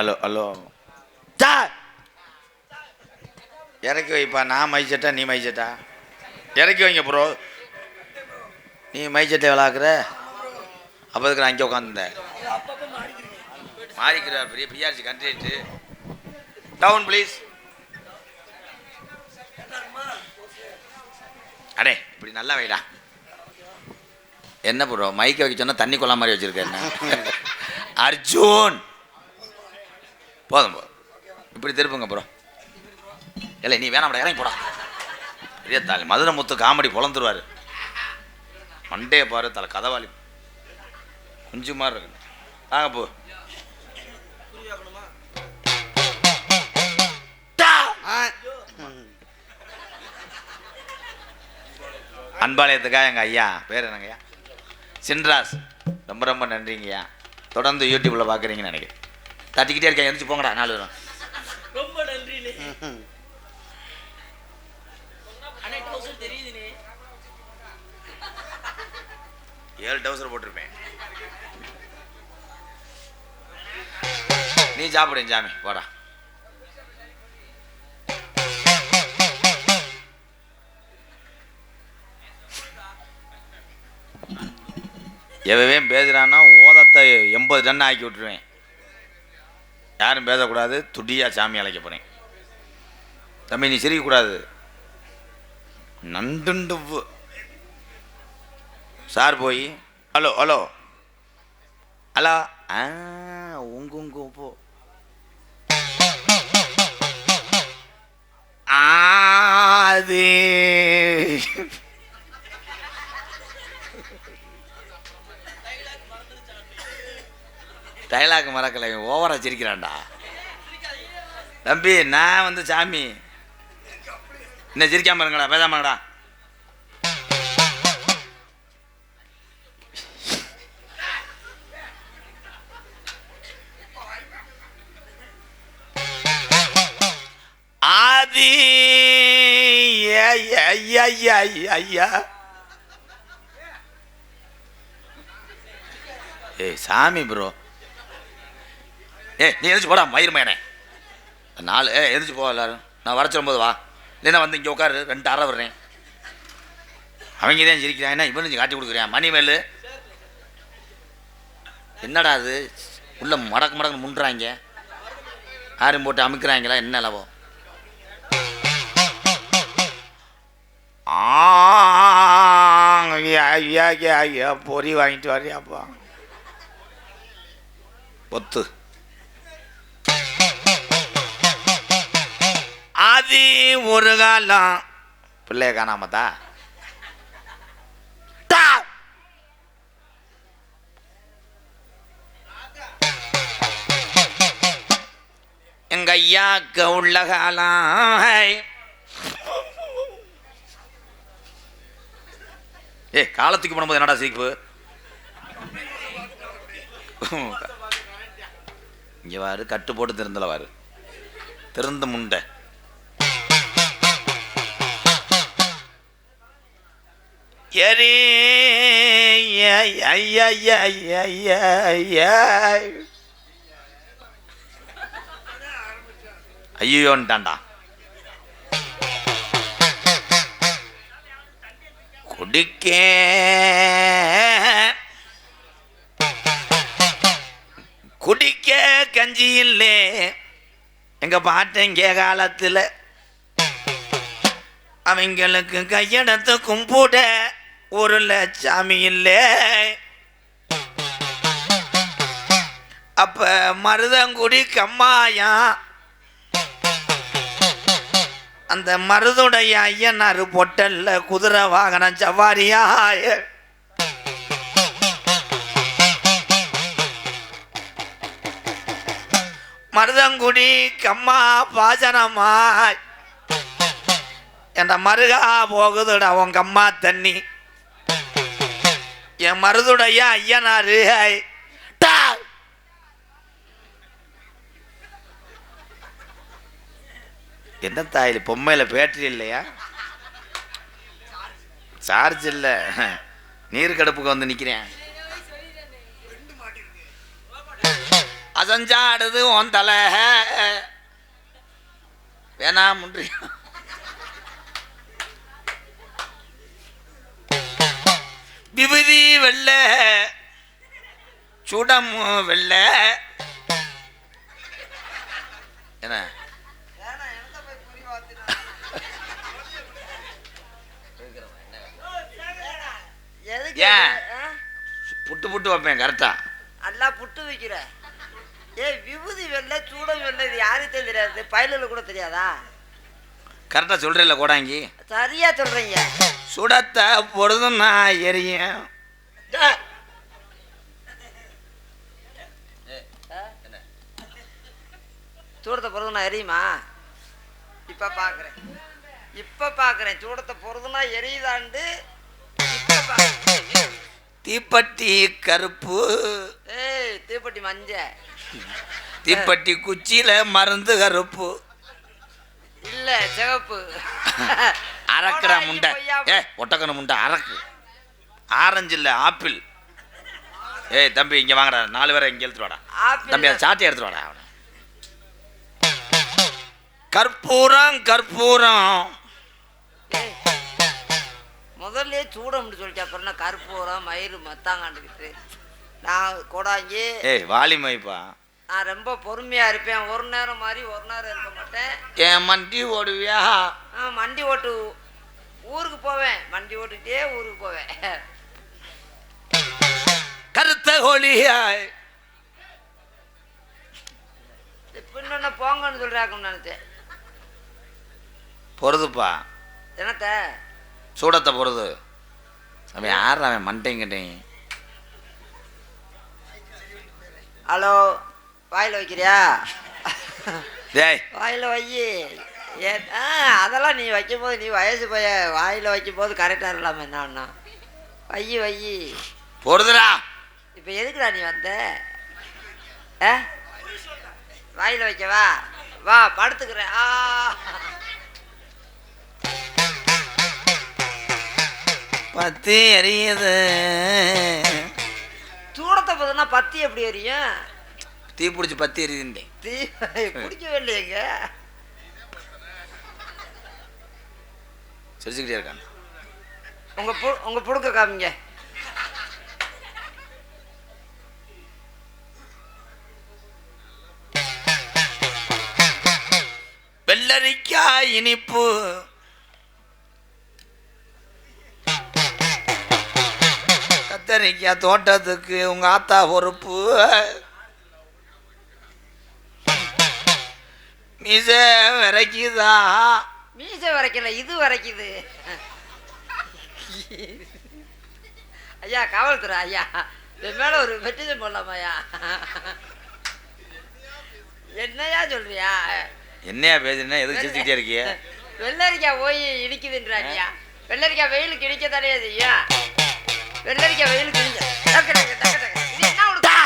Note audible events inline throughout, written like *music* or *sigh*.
Hello hello டா இறக்கி வைப்பா நான் மைச்சட்டா நீ மைச்சட்டா இறக்கி வைங்க ப்ரோ நீ மைச்சட்டை விளாக்குற? அப்போ அதுக்கு நான் இங்கே உட்காந்துருந்தேன் மாறிக்கிறார் பெரிய பிஆர்சி கண்ட்ரேட்டு டவுன் ப்ளீஸ் அடே இப்படி நல்லா வைடா. என்ன ப்ரோ மைக்கை வைக்க சொன்னா தண்ணி கொள்ளா மாதிரி வச்சிருக்க என்ன? *laughs* அர்ஜுன்! போதும் போதும். இப்படி திருப்புங்க ப்ரோ இல்லை நீ வேணாம்டா இறங்கி போடா. பெரிய தாலி மதுரை முத்து காமெடி பொழந்துருவாரு மண்டையை பாரு தலை கதவாளி. குஞ்சு மாதிரி இருக்கு. வாங்க போ. அன்பாளையத்துக்கா எங்கள் ஐயா? பேர் என்னங்கய்யா? சின்ராஸ். ரொம்ப ரொம்ப நன்றிங்கய்யா. தொடர்ந்து யூடியூப்பில் பார்க்குறீங்கன்னு நினைக்கிறேன். தட்டிக்கிட்டே இருக்கேன் எந்திரிச்சு போங்கடா நாலு பேரும். ரொம்ப தெரியுதுண்ணே. ஏழு டவுசர் போட்டிருப்பேன். நீ சாப்பிடு சாமி போடா. எவன் பேசுகிறான்னா ஓதத்தை எண்பது டன் ஆக்கி விட்டுருவேன். யாரும் பேசக்கூடாது துடியாக சாமி அழைக்க போகிறேன் தம்பி நீ சிரிக்கக்கூடாது. நண்டுண்டு சார் போய் ஹலோ ஹலோ. ஹலோ ஆ உங்க உங்க போ. அது. டைலாக் மறக்கலை ஓவரா சிரிக்கிறான்டா. தம்பி நான் வந்து சாமி. என்ன சிரிக்காம இருங்கடா பேசாமடா ஆதி ஐயா, ஐயா, ஐயா. ஏய் சாமி ப்ரோ ஏ நீ எந்திரிச்சு போடா மயிர்மேனே நாலு ஏ எந்திரிச்சு போ எல்லாரும். நான் வர சொல்லும்போது வா. இல்லைன்னா வந்து இங்கே உட்காரு ரெண்டு அரை வர்றேன் அவங்க தான் சிரிக்கிறான் என்ன இவனு காட்டி கொடுக்குறேன் மணிமேலு. என்னடா அது? உள்ள மடக்கு மடக்கு முண்டுறாங்க. ஆரும் போட்டு அமுக்கிறாங்களா? என்ன அளவோ ஐயா ஐயா ஐயா ஐயா பொறி வாங்கிட்டு வரையாப்பா ஒத்து. அது ஒரு காலம். பிள்ளைய காணாமத்தா? டா! எங்க ஐயாக்கு உள்ள காலம். ஏ காலத்துக்கு போடும்போது என்னடா சீப்பு இங்க வாரு கட்டு போட்டு திருந்தல வாரு. திறந்த முண்டை. ஐயோன்ட்டான்டா குடிக்க குடிக்க கஞ்சி இல்லே. எங்க பாட்டங்க காலத்துல அவங்களுக்கு கையெடுத்து கும்பிட. ஊரில் சாமி இல்லை. அப்ப மருதங்குடி கம்மாயா? அந்த மருதுடைய ஐயனாரு பொட்டல்ல குதிரை வாகனம் சவாரியாய. மருதங்குடி கம்மா பாசனமாய் என்ற மருகா போகுதுடா உன் கம்மா தண்ணி. என் மருதுடைய ஐயனாரு டா! என்ன தாயில் பொம்மையில பேட்டரி இல்லையா? சார்ஜ் இல்லை. நீர் கடுப்புக்கு வந்து நிற்கிறேன் அசஞ்சாடுது உன் தலை. வேணாம் முன்றியா விபதி வெள்ள சுடம் வெள்ள. என்ன? ஏன்? புட்டு புட்டு வைப்பேன் கரெக்டா. நல்லா புட்டு வைக்கிற. ஏய் விபூதி வெள்ளை சூடம் வெள்ளை இது யாருக்கு தெரியாது? பயிலில் கூட தெரியாதா? கரெக்டா சொல்றேன்ல கோடாங்கி. சரியா சொல்றீங்க. சுடத்தை பொழுதும் நான் எரியும்? சூடத்தை பொறுதுனா எரியுமா? இப்ப பாக்குறேன். இப்ப பாக்குறேன். சூடத்தை பொறுதுனா எரியுதாண்டு. தீப்பெட்டி கருப்பு. ஏய் தீப்பெட்டி மஞ்ச. தீப்பெட்டி குச்சியில மருந்து கருப்பு. இல்ல சிவப்பு அறக்குற போடா, முண்டை. ஏ ஒட்டக்கண முண்டை அறக்கு. ஆரஞ்சு இல்ல ஆப்பிள். ஏய் தம்பி இங்க வாங்கடா. நாலு பேரை இங்க எடுத்துட்டு வாடா. தம்பி அதை சாட்டி எடுத்துட்டு வாடா. அவனை கற்பூரம் கற்பூரம். ஏய், முதல்லயே சூடம்னு சொல்லிட்டு அப்புறம் கருப்பூரம் மயிறு மத்தாங்காண்டுக்கிட்டு. நான் கொடாங்கி. ஏய் வாலிமைப்பா நான் ரொம்ப பொறுமையா இருப்பேன். ஒரு நேரம் மாதிரி ஒரு நேரம் இருக்க மாட்டேன். ஏன் மண்டி ஓடுவியா? மண்டி ஓட்டு ஊருக்கு போவேன் மண்டி ஓட்டுட்டே ஊருக்கு போவேன். கருத்த கோழியாய் இப்போ என்ன போங்கன்னு சொல்றாங்கன்னு நினைச்சேன். பொறுதுப்பா. என்னத்த? சூடத்தை பொறுது. அவன் யார் அவன் மண்டைங்கிட்டேன் ஹலோ வாயில் வைக்கிறியா? டேய். வாயில் வை. ஏ ஆ அதெல்லாம் நீ வைக்கும்போது நீ வயசு பைய வாயில் வைக்கும்போது கரெக்டாக இருக்கலாமா என்ன ஒன்றா வை வை. பொறுதுடா. இப்போ எதுக்குடா நீ வந்த? ஆ? வாயில் வைக்கவா வா. படுத்துக்கிறேன். ஆ. பத்தி எரியுது. சூடத்தை பார்த்தோன்னா பத்தி எப்படி எரியும்? தீ பிடிச்சி பத்தி எரியுதுண்டே தீ பிடிக்கவே இல்லையேங்க சிரிச்சுக்கிட்டே இருக்கான் உங்கள் பு உங்கள் புடுக்க காமிங்க. வெள்ளரிக்காய் இனிப்பு. கத்தரிக்காய் தோட்டத்துக்கு உங்க ஆத்தா பொறுப்பு. மீச விரைக்குதா மீசை வரைக்கல இது வரைக்குது. ஐயா காவல்துறை ஐயா. என் மேல ஒரு பெட்டிஷன் போடலாமா ஐயா? என்னையா சொல்றியா? என்னையா பேசுனா எதுக்கு சிரிச்சுக்கிட்டே இருக்கிய வெள்ளரிக்காய் போய் இடிக்குதுன்றாங்கய்யா வெள்ளரிக்காய் வெயிலுக்கு இடிக்க தானே செய்யும் வெள்ளரிக்காய் வெயிலுக்கு இடிக்க டக்கு, டக்கு, டக்கு, டக்கு. என்ன உடுக்கா?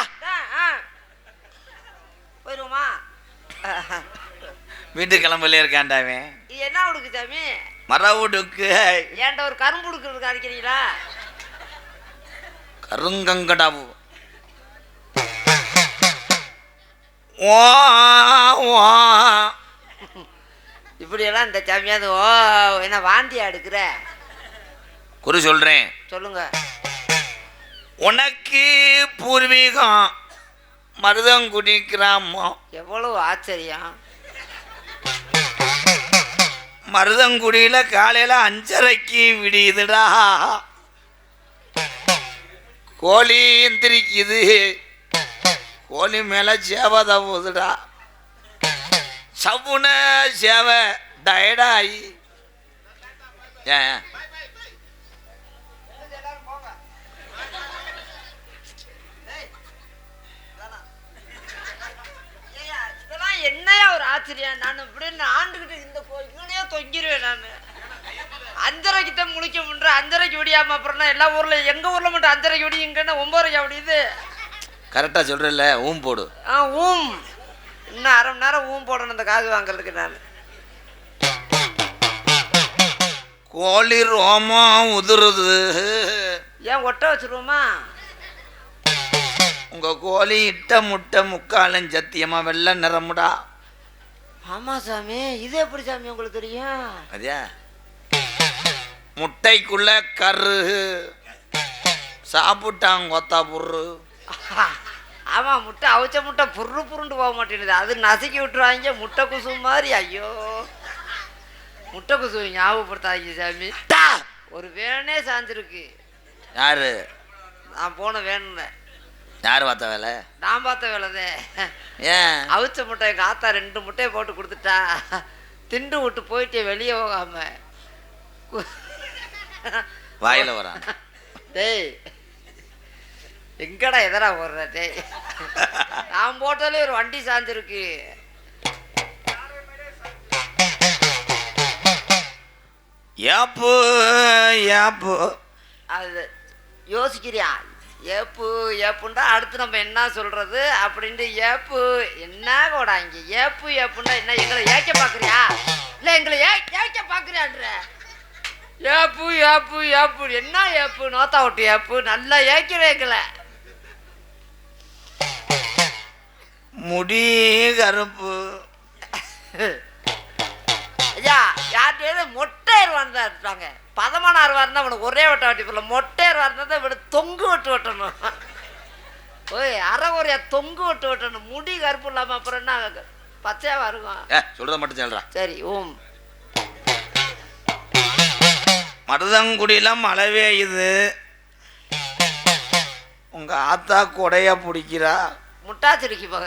வீட்டு கிளம்பல இருக்கான்டாவன் இது என்ன உடுக்கு சாமி? மரவுடுக்கு ஏன்ட்ட ஒரு கரும்பு உடுக்கிறதுக்கு அடிக்கிறீங்களா கருங்கங்கடாவு ஓ ஓ இப்படியெல்லாம் இந்த சாமியாவது ஓ என்ன வாந்தியா எடுக்கிற? குறி சொல்றேன். சொல்லுங்க. உனக்கு பூர்வீகம் மருதங்குடி கிராமம். எவ்வளவு ஆச்சரியம். மருதங்குடியில காலையில அஞ்சரைக்கு விடியுதுடா. கோழி எந்திரிக்குது. கோழி மேல சேவை தவுதுடா. சவுன சேவை டயர்டாயி. ஏன்? என்னையா ஒரு ஆச்சரியம்? நான் இப்படி ஆண்டுகிட்டு இந்த கோயிலே தொங்கிருவேன் நான். அஞ்சரைக்கு தான் முழிக்க முடியற அஞ்சரைக்கு விடியாம அப்புறம் எல்லா ஊர்ல எங்க ஊர்ல மட்டும் அஞ்சரைக்கு விடியுங்கன்னா ஒன்பதரைக்கு விடியுது கரெக்டா சொல்றல ஊம் போடு. ஆ ஊம். இன்னும் அரை மணி நேரம் ஊம் போடணும் இந்த காது வாங்குறதுக்கு நான். கோழி ரோமம் உதுருது. ஏன் ஒட்ட வச்சிருவோமா? உங்க கோழி இட்ட முட்டை முக்காலும் சத்தியமா வெள்ளை நிறமுடா. ஆமா சாமி இது எப்படி சாமி உங்களுக்கு தெரியும்? அதே முட்டைக்குள்ள கரு. சாப்பிட்டாங்க கொத்தா புர்ரு. ஆமா முட்டை அவிச்ச முட்டை புரு புருண்டு போக மாட்டேங்குது. அது நசுக்கி விட்டுருவாங்க முட்டை குசு மாதிரி. ஐயோ. முட்டை குசு ஞாபகப்படுத்தாதீங்க சாமி! ஒரு வேனே சாஞ்சிருக்கு. யாரு? நான் போன வேணும்ல யாரு பார்த்த வேலை? நான் பார்த்த வேலைதே. ஏன்? அவிச்ச முட்டை எங்கள் ஆத்தா ரெண்டு முட்டையை போட்டு கொடுத்துட்டா. திண்டு விட்டு போயிட்டே வெளியே போகாம. வாயில வரான் டேய் எங்கடா எதடா போடுற டேய்? நான் போட்டாலே ஒரு வண்டி சாஞ்சிருக்கு. ஏப்பு ஏப்பு அது யோசிக்கிறியா? ஏப்பு ஏப்புண்டா அடுத்து நம்ம என்ன சொல்றது அப்படின்ட்டு ஏப்பு. என்ன கோடா இங்க? ஏப்பு ஏப்புண்டா என்ன எங்களை ஏக்க பாக்குறியா? இல்ல எங்களை ஏ ஏக்க பாக்குறியான்ற? ஏப்பு ஏப்பு ஏப்பு. என்ன ஏப்பு? நோத்தா விட்டு ஏப்பு. நல்லா ஏக்கிற எங்களை. முடி கருப்பு ஐயா யார்கிட்ட மொட்டையர் வந்தா இருப்பாங்க பதமானார் இருந்தா அவனுக்கு ஒரே வட்டம் வெட்டி போடல மொட்டையர் இருந்தா இவனை தொங்கு விட்டு வெட்டணும். ஓய் அரை ஒரே தொங்கு விட்டு வெட்டணும். முடி கருப்பு இல்லாம அப்புறம் என்ன பச்சையாவா இருக்கும்? ஏ சொல்றத மட்டும் சொல்றா. சரி ஓம். மருதங்குடியில மழை பெய்யுது உங்க ஆத்தா கொடைய பிடிக்கிறா. முட்டாச்சிருக்கி போக.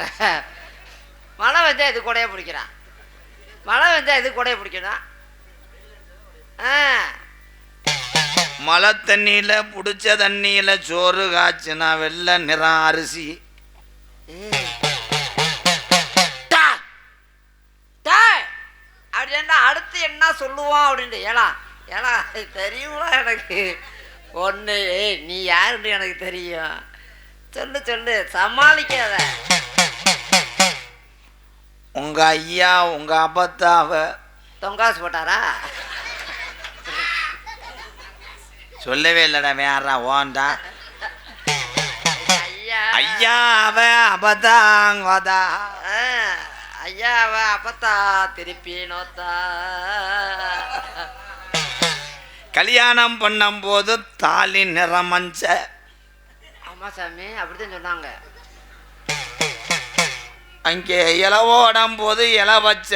மழை வந்தா இது கொடைய பிடிக்கிறான். மழை வந்தா இது கொடைய பிடிக்கணும். ஆ. மழை தண்ணியில புடிச்ச தண்ணியில சோறு காய்ச்சினா வெள்ளை நிறம் அரிசி! அப்படின்னா அடுத்து என்ன சொல்லுவான் அப்படின்ட்டு. ஏலா ஏலா தெரியுங்களா எனக்கு? ஒன்று ஏய் நீ யாருன்னு எனக்கு தெரியும். சொல்லு சொல்லு. சமாளிக்காத. உங்க ஐயா உங்க அப்பத்தாவ தொங்காசு போட்டாரா? சொல்லவே இல்லடா வேறா ஓண்டா ஐயா. அவ அப்பதாங்கதா ஆ, ஐயா அவ அப்பத்தா திருப்பி நோத்தா. கல்யாணம் பண்ணும்போது தாலி நிறமஞ்ச. ஆமா சாமி அப்படிதான் சொன்னாங்க. அங்கே இலவோடும் போது இல வச்ச.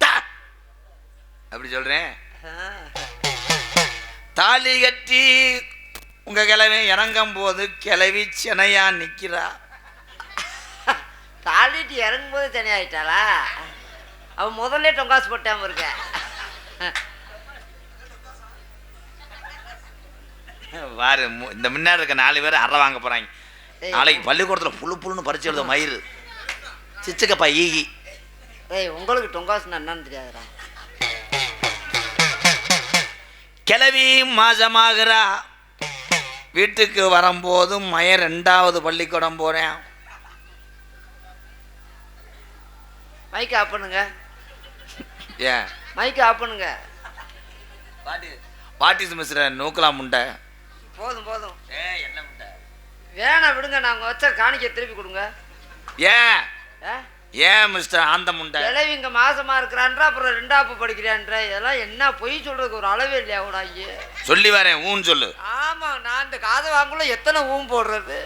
டா! அப்படி சொல்றேன். தாலி கட்டி உங்க கிழவி இறங்கும் போது கிளவி சினையா நிக்கிறா. தாளிட்டு இறங்கும்போது தனி ஆயிட்டாளா அவன் முதல்ல டொங்காசு போட்டாம இருக்க. வாரு இந்த முன்னாடி இருக்க நாலு பேர் அறை வாங்க போறாங்க. ஏய். நாளைக்கு பள்ளிக்கூடத்துல புழு புழுன்னு பறிச்சு எழுத மயிறு. சிச்சுக்கப்பா ஈகி. ஏய் உங்களுக்கு டொங்காசுன்னா என்னன்னு தெரியாதுடா. கிளவி மாசமாகிறா. வீட்டுக்கு வரும்போது மய ரெண்டாவது பள்ளிக்கூடம் போறேன். மைக் ஆஃப் பண்ணுங்க. ஏன்? மைக் ஆஃப் பண்ணுங்க. பாட்டிஸ் மிஸ்ர நூக்கலாம் முண்டை. போதும் போதும். ஏ என்ன முண்டை? வேணாம் விடுங்க. நாங்கள் வச்ச காணிக்க திருப்பி கொடுங்க. ஏன்? ஏ ஏன் மிஸ்டர் ஆந்த முண்டை கிளவி இங்க மாசமா இருக்கிறான்றா அப்புறம் ரெண்டாப்பு படிக்கிறான்ற இதெல்லாம் என்ன பொய் சொல்றதுக்கு ஒரு அளவே இல்லையா கூட ஐயே. சொல்லி வரேன் ஊன்னு சொல்லு. ஆமா நான் இந்த காதை வாங்கல எத்தனை ஊம் போடுறது?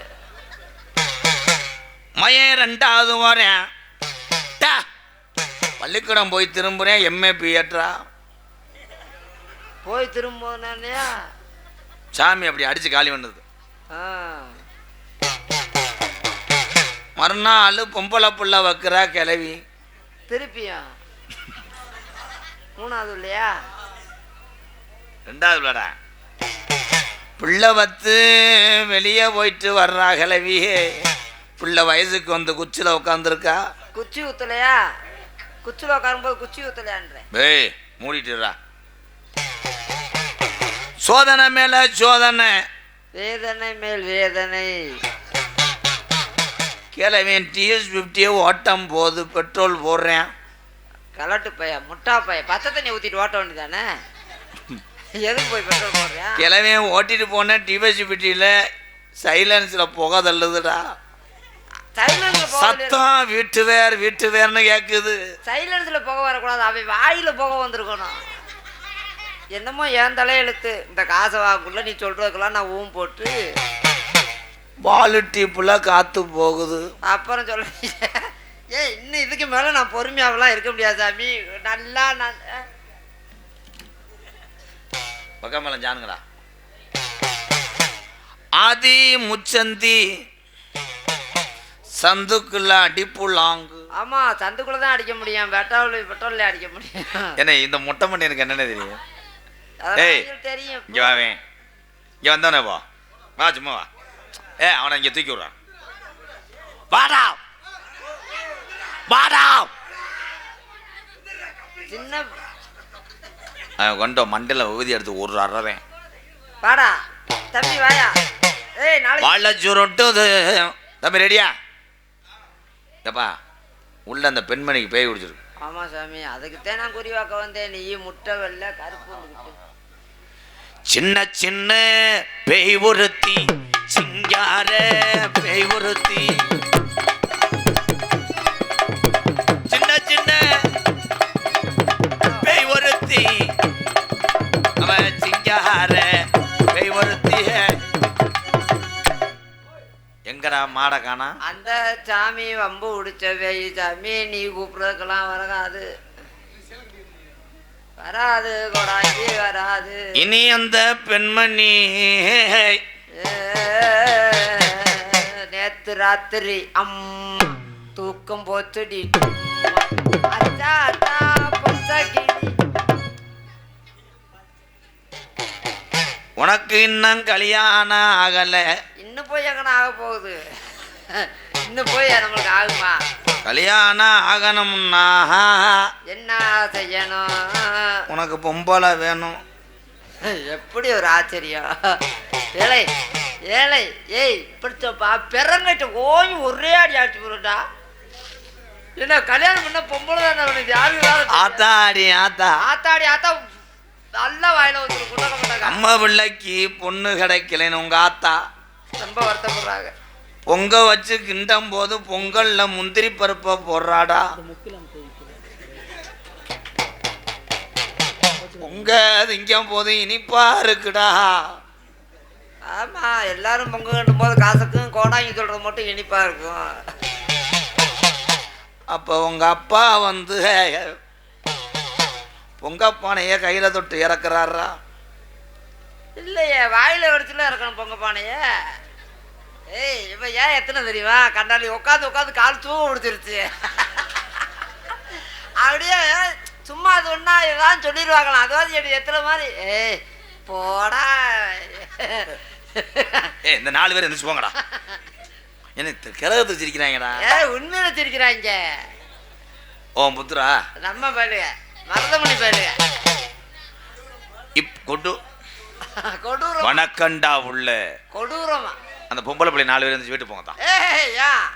மயன் ரெண்டாவது வரேன். டா. பள்ளிக்கூடம் போய் திரும்புறேன் எம்ஏ பிஎட்ரா போய் திரும்பியா சாமி அப்படி அடிச்சு காலி ஆ. மறுநாள் பொம்பளை புள்ள வைக்கிறா கிளவி திருப்பியா மூணாவது இல்லையா? ரெண்டாவது பிள்ளடா பிள்ளை வத்து வெளியே போயிட்டு வர்றா கிளவி பிள்ளை வயசுக்கு வந்து குச்சியில் உட்காந்துருக்கா குச்சி ஊத்தலையா? குச்சியில் உட்காரும்போது குச்சி ஊத்தலையான்ற ஏய் மூடிட்டுறா சோதனை மேல சோதனை. வேதனை மேல் வேதனை. கிளவின் டிஎஸ் ஃபிஃப்டியை ஓட்டம் போது பெட்ரோல் போடுறேன். கலட்டு பைய முட்டா பைய பச்சை தண்ணி ஊத்திட்டு ஓட்ட வேண்டியதானே? எதுக்கு போய் பெட்ரோல் போடுறியா? கிளவின் ஓட்டிட்டு போனேன் டிஎஸ் ஃபிஃப்டியில் சைலன்ஸில் புகை தள்ளுதுடா. சத்தம் வீட்டு வேர் வீட்டு வேர்னு கேட்குது சைலன்ஸ்ல போக வரக்கூடாது அவன் வாயில போக வந்திருக்கணும். என்னமோ என் தலையெழுத்து இந்த காசை வாக்குள்ள நீ சொல்றதுக்கெல்லாம் நான் ஊம் போட்டு. பாலு டீப்புல காத்து போகுது. அப்புறம் சொல்ல ஏ இன்னும் இதுக்கு மேல நான் பொறுமையாவெல்லாம் இருக்க முடியாது சாமி. நல்லா நான் பக்கமேலம் ஜானுங்களா ஆதி முச்சந்தி சந்துக்குள்ள அடிப்புலாங்கு ஆமா சந்துக்குள்ள தான் அடிக்க முடியும். பெட்ரோல் பெட்ரோல்ல அடிக்க முடியும். என்ன இந்த முட்டை மணி எனக்கு என்னென்ன தெரியும்? ஏய். தெரியும். இங்கே வாவேன் இங்கே வந்தவனே வா வா சும்மா வா. ஏ அவனை இங்கே தூக்கி விட்றான் வாடா வாடா சின்ன அவன் கொண்ட மண்டல ஊதி எடுத்து ஒரு அறவேன் வாடா. தம்பி வாயா. ஏய் நாளைக்கு வாழ சுருட்டுது. தம்பி ரெடியா ஏப்பா உள்ள அந்த பெண்மணிக்கு பேய் குடிச்சிருக்கு. ஆமா சாமி அதுக்குத்தான் நான் குறிவாக்க வந்தேன். நீ முட்டை வெள்ளை கருப்பு. சின்ன சின்ன பேய் ஒருத்தி. சிங்கார பேய் ஒருத்தி. சின்ன சின்ன பேய் ஒருத்தி. அவன் சிங்கார பேய் ஒருத்தி. எங்கடா மாட காணா அந்த சாமி வம்பு உடிச்ச பேய் சாமி நீ கூப்பிடுறதுக்கெல்லாம் வராது. வராது கொடாங்கி வராது. இனி அந்த பெண்மணி நேத்து ராத்திரி அம்மா தூக்கம் போச்சுடி. அச்சா அச்சா உனக்கு இன்னும் கல்யாணம் ஆகலை. இன்னும் போய் எங்கன ஆக போகுது? இன்னும் போய் நம்மளுக்கு ஆகுமா? கல்யாணம் ஆகணும்னா என்ன செய்யணும்? உனக்கு பொம்பளை வேணும். எப்படி ஒரு ஆச்சரியம்? ஏழை ஏழை ஏய் பிடிச்சப்பா பெறங்கிட்ட ஓய் ஒரே அடி ஆச்சு போறடா என்ன கல்யாணம் பண்ண பொம்பளை தானே உனக்கு? யாரு இல்லாத- ஆத்தாடி ஆத்தா ஆத்தாடி ஆத்தா. நல்ல வாயில வந்து அம்மா பிள்ளைக்கு பொண்ணு கிடைக்கலன்னு உங்க ஆத்தா. ரொம்ப வருத்தப்படுறாங்க. பொங்க வச்சு கிண்டும் போது பொங்கல்ல முந்திரி பருப்பை போடுறாடா. பொங்க திங்கும் போது இனிப்பா இருக்குடா. ஆமா எல்லாரும் பொங்க கட்டும் போது காசுக்கும் கோடாங்கி சொல்றது மட்டும் இனிப்பா இருக்கும். அப்போ உங்க அப்பா வந்து பொங்க பானைய கையில தொட்டு இறக்குறாரா? இல்லையே வாயில வடிச்சுல இருக்கணும் பொங்க பானைய. ஏய் இப்ப ஏன் எத்தனை தெரியுமா? கண்டாலி உட்காந்து உட்காந்து கால் தூங்க முடிச்சிருச்சு அப்படியே சும்மா அது ஒன்றா ஏதாவது சொல்லிடுவாங்களாம். அதுவாது எத்தனை மாதிரி? ஏய் போடா. ஏ இந்த நாலு பேர் எந்திரிச்சு போங்கடா. எனக்கு கிரகத்தை வச்சிருக்கிறாங்கடா ஏய் உண்மையில வச்சிருக்கிறாங்க ஓ புத்துரா. நம்ம பயிலுக மருதமணி பயிலுக இப் கொண்டு கொடூரம். வணக்கண்டா உள்ள. கொடூரமா. அந்த பொம்பளை பிள்ளை நாலு பேர் எந்திரிச்சு வீட்டு போங்க தான் ஏன்